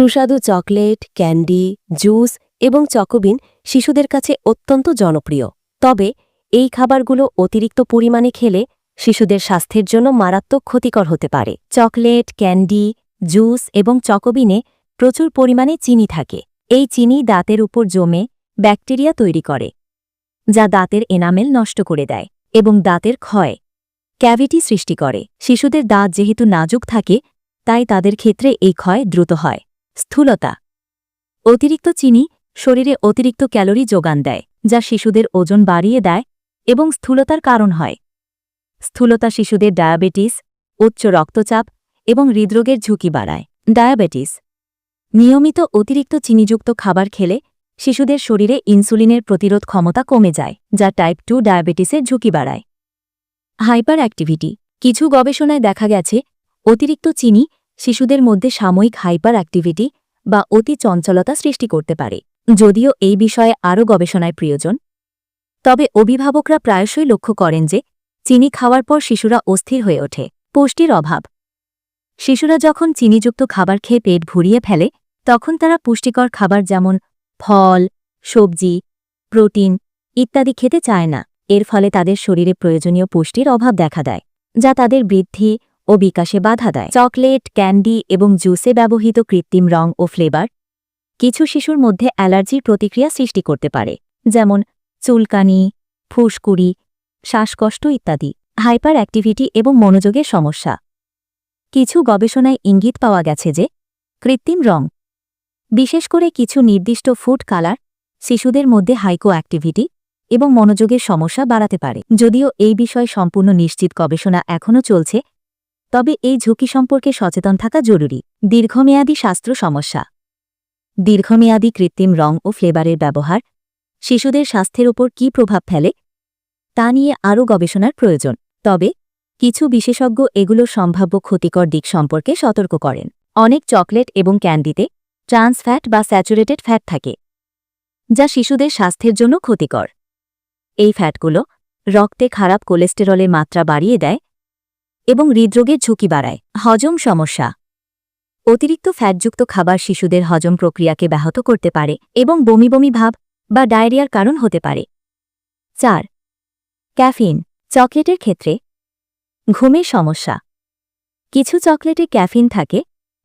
সুস্বাদু chocolate, candy, juice এবং চকোবিন শিশুদের কাছে অত্যন্ত জনপ্রিয়। তবে, এই খাবারগুলো অতিরিক্ত পরিমাণে খেলে শিশুদের স্বাস্থ্যের জন্য মারাত্মক ক্ষতিকর হতে পারে। চকলেট, ক্যান্ডি, জুস এবং চকোবিনে প্রচুর পরিমাণে চিনি থাকে। এই চিনি দাঁতের উপর জমে ব্যাকটেরিয়া তৈরি করে, যা দাঁতের এনামেল নষ্ট করে দেয় এবং দাঁতের ক্ষয়, ক্যাভিটি সৃষ্টি করে। শিশুদের দাঁত যেহেতু নাজুক থাকে, তাই তাদের ক্ষেত্রে এই ক্ষয় দ্রুত হয়। স্থূলতা। অতিরিক্ত চিনি শরীরে অতিরিক্ত ক্যালোরি যোগান দেয়, যা শিশুদের ওজন বাড়িয়ে দেয় এবং স্থূলতার কারণ হয়। স্থূলতা শিশুদের ডায়াবেটিস, উচ্চ রক্তচাপ এবং হৃদরোগের ঝুঁকি বাড়ায়। ডায়াবেটিস। নিয়মিত অতিরিক্ত চিনিযুক্ত খাবার খেলে শিশুদের শরীরে ইনসুলিনের প্রতিরোধ ক্ষমতা কমে যায়, যা টাইপ টু ডায়াবেটিসের ঝুঁকি বাড়ায়। হাইপার অ্যাক্টিভিটি কিছু গবেষণায় দেখা গেছে, অতিরিক্ত চিনি শিশুদের মধ্যে সাময়িক হাইপার অ্যাক্টিভিটি বা অতি চঞ্চলতা সৃষ্টি করতে পারে, যদিও এই বিষয়ে আরও গবেষণায় প্রয়োজন। তবে অভিভাবকরা প্রায়শই লক্ষ্য করেন যে, চিনি খাওয়ার পর শিশুরা অস্থির হয়ে ওঠে, পুষ্টির অভাব। শিশুরা যখন চিনিযুক্ত খাবার খেয়ে পেট ভরিয়ে ফেলে, তখন তারা পুষ্টিকর খাবার যেমন ফল, সবজি, প্রোটিন ইত্যাদি খেতে চায় না। এর ফলে তাদের শরীরে প্রয়োজনীয় পুষ্টির অভাব দেখা দেয়, যা তাদের বৃদ্ধি ও বিকাশে বাধা দেয়। চকলেট, ক্যান্ডি এবং জুসে ব্যবহৃত কৃত্রিম রং ও ফ্লেভার কিছু শিশুর মধ্যে অ্যালার্জির প্রতিক্রিয়া সৃষ্টি করতে পারে, যেমন চুলকানি, ফুসকুড়ি, শ্বাসকষ্ট ইত্যাদি হাইপার অ্যাক্টিভিটি এবং মনোযোগের সমস্যা। কিছু গবেষণায় ইঙ্গিত পাওয়া গেছে যে কৃত্রিম রং, বিশেষ করে কিছু নির্দিষ্ট ফুড কালার, শিশুদের মধ্যে হাইকো অ্যাক্টিভিটি এবং মনোযোগের সমস্যা বাড়াতে পারে। যদিও এই বিষয়ে সম্পূর্ণ নিশ্চিত গবেষণা এখনও চলছে তবে এই ঝুঁকি সম্পর্কে সচেতন থাকা জরুরি। দীর্ঘমেয়াদী স্বাস্থ্য সমস্যা। দীর্ঘমেয়াদী কৃত্রিম রং ও ফ্লেভারের ব্যবহার। শিশুদের স্বাস্থ্যের ওপর কী প্রভাব ফেলে? তা নিয়ে আরও গবেষণার প্রয়োজন। তবে, কিছু বিশেষজ্ঞ এগুলোর সম্ভাব্য ক্ষতিকর দিক সম্পর্কে সতর্ক করেন। অনেক চকলেট এবং ক্যান্ডিতে ট্রান্স ফ্যাট বা স্যাচুরেটেড ফ্যাট থাকে, যা শিশুদের স্বাস্থ্যের জন্য ক্ষতিকর। এই ফ্যাটগুলো রক্তে খারাপ কোলেস্টেরলের মাত্রা বাড়িয়ে দেয় এবং হৃদরোগের ঝুঁকি বাড়ায়। হজম সমস্যা। অতিরিক্ত ফ্যাটযুক্ত খাবার শিশুদের হজম প্রক্রিয়াকে ব্যাহত করতে পারে এবং বমি বমি ভাব বা ডায়রিয়ার কারণ হতে পারে। চার, ক্যাফিন, চকলেটের ক্ষেত্রে ঘুমের সমস্যা। কিছু চকলেটে ক্যাফিন থাকে,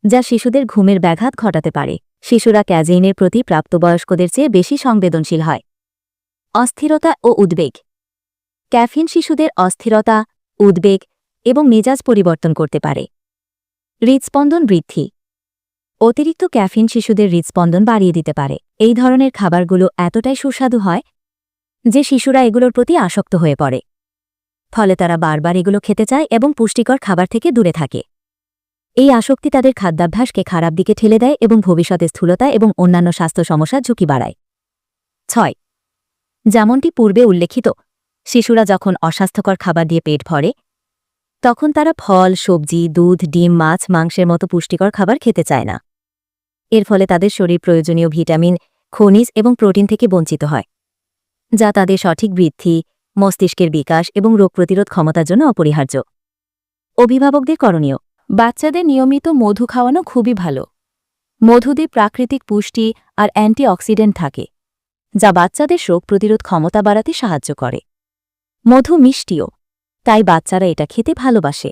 যা শিশুদের ঘুমের ব্যাঘাত ঘটাতে পারে। শিশুরা ক্যাজেইনের প্রতি প্রাপ্তবয়স্কদের চেয়ে বেশি সংবেদনশীল হয়। অস্থিরতা ও উদ্বেগ। ক্যাফিন শিশুদের অস্থিরতা, উদ্বেগ এবং মেজাজ পরিবর্তন করতে পারে। হৃদস্পন্দন বৃদ্ধি। অতিরিক্ত ক্যাফিন শিশুদের হৃদস্পন্দন বাড়িয়ে দিতে পারে। এই ধরনের খাবারগুলো এতটাই সুস্বাদু হয় যে শিশুরা এগুলোর প্রতি আসক্ত হয়ে পড়ে। ফলে তারা বারবার এগুলো খেতে চায় এবং পুষ্টিকর খাবার থেকে দূরে থাকে। এই আসক্তি তাদের খাদ্যাভ্যাসকে খারাপ দিকে ঠেলে দেয় এবং ভবিষ্যতে স্থূলতা এবং অন্যান্য স্বাস্থ্য সমস্যার ঝুঁকি বাড়ায়। ছয়। যেমনটি পূর্বে উল্লেখিত, শিশুরা যখন অস্বাস্থ্যকর খাবার দিয়ে পেট ভরে তখন তারা ফল, সবজি, দুধ, ডিম, মাছ, মাংসের মতো পুষ্টিকর খাবার খেতে চায় না। এর ফলে তাদের শরীর প্রয়োজনীয় ভিটামিন, খনিজ এবং প্রোটিন থেকে বঞ্চিত হয়, যা তাদের সঠিক বৃদ্ধি, মস্তিষ্কের বিকাশ এবং রোগ প্রতিরোধ ক্ষমতার জন্য অপরিহার্য। অভিভাবকদের করণীয়, বাচ্চাদের নিয়মিত মধু খাওয়ানো খুবই ভালো। মধুতে প্রাকৃতিক পুষ্টি আর অ্যান্টিঅক্সিডেন্ট থাকে, যা বাচ্চাদের রোগ প্রতিরোধ ক্ষমতা বাড়াতে সাহায্য করে। মধু মিষ্টিও তাই বাচ্চারা এটা খেতে ভালোবাসে।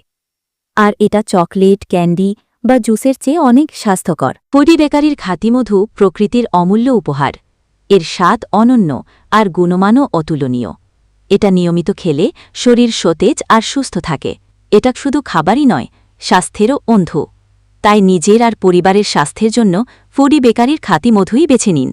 আর এটা চকলেট, ক্যান্ডি বা জুসের চেয়ে অনেক স্বাস্থ্যকর। পুরি বেকারির খাতিমধু প্রকৃতির অমূল্য উপহার। এর স্বাদ অনন্য আর গুণমানও অতুলনীয়। এটা নিয়মিত খেলে শরীর সতেজ আর সুস্থ থাকে। এটা শুধু খাবারই নয়, স্বাস্থ্যেরও অন্ধু। তাই নিজের আর পরিবারের স্বাস্থ্যের জন্য ফুডি বেকারির খাতিমধুই বেছে নিন।